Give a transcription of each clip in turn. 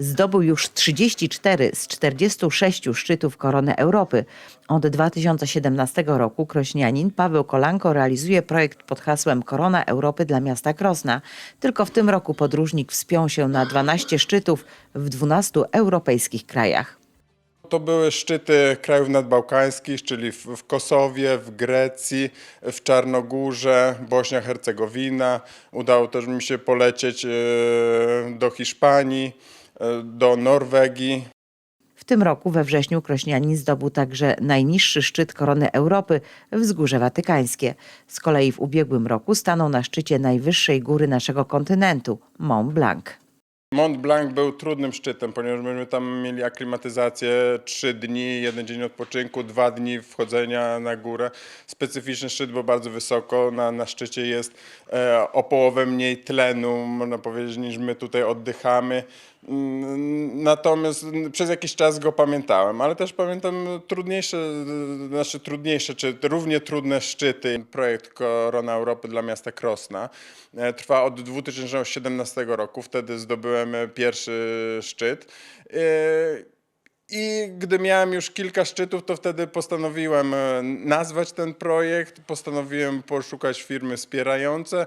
Zdobył już 34 z 46 szczytów Korony Europy. Od 2017 roku krośnianin Paweł Kolanko realizuje projekt pod hasłem Korona Europy dla miasta Krosna. Tylko w tym roku podróżnik wspiął się na 12 szczytów w 12 europejskich krajach. To były szczyty krajów nadbałkańskich, czyli w, Kosowie, w Grecji, w Czarnogórze, Bośnia, Hercegowina. Udało też mi się polecieć e, do Hiszpanii, do Norwegii. W tym roku we wrześniu Krośnianin zdobył także najniższy szczyt Korony Europy Wzgórze Watykańskie. Z kolei w ubiegłym roku stanął na szczycie najwyższej góry naszego kontynentu Mont Blanc. Mont Blanc był trudnym szczytem, ponieważ myśmy tam mieli aklimatyzację 3 dni, jeden dzień odpoczynku, dwa dni wchodzenia na górę. Specyficzny szczyt, bo bardzo wysoko. Na, na szczycie jest e, o połowę mniej tlenu, można powiedzieć, niż my tutaj oddychamy. Mm, Natomiast przez jakiś czas go pamiętałem, ale też pamiętam trudniejsze, znaczy trudniejsze, czy równie trudne szczyty. Projekt Korona Europy dla miasta Krosna e, trwa od 2017 roku. Wtedy zdobyłem e, pierwszy szczyt. E, I gdy miałem już kilka szczytów, to wtedy postanowiłem e, nazwać ten projekt, postanowiłem poszukać firmy wspierające.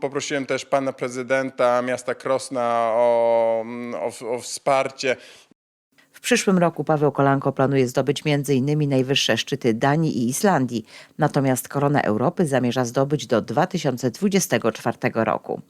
Poprosiłem też pana prezydenta miasta Krosna o, o, o wsparcie. W przyszłym roku Paweł Kolanko planuje zdobyć m.in. najwyższe szczyty Danii i Islandii, natomiast Korona Europy zamierza zdobyć do 2024 roku.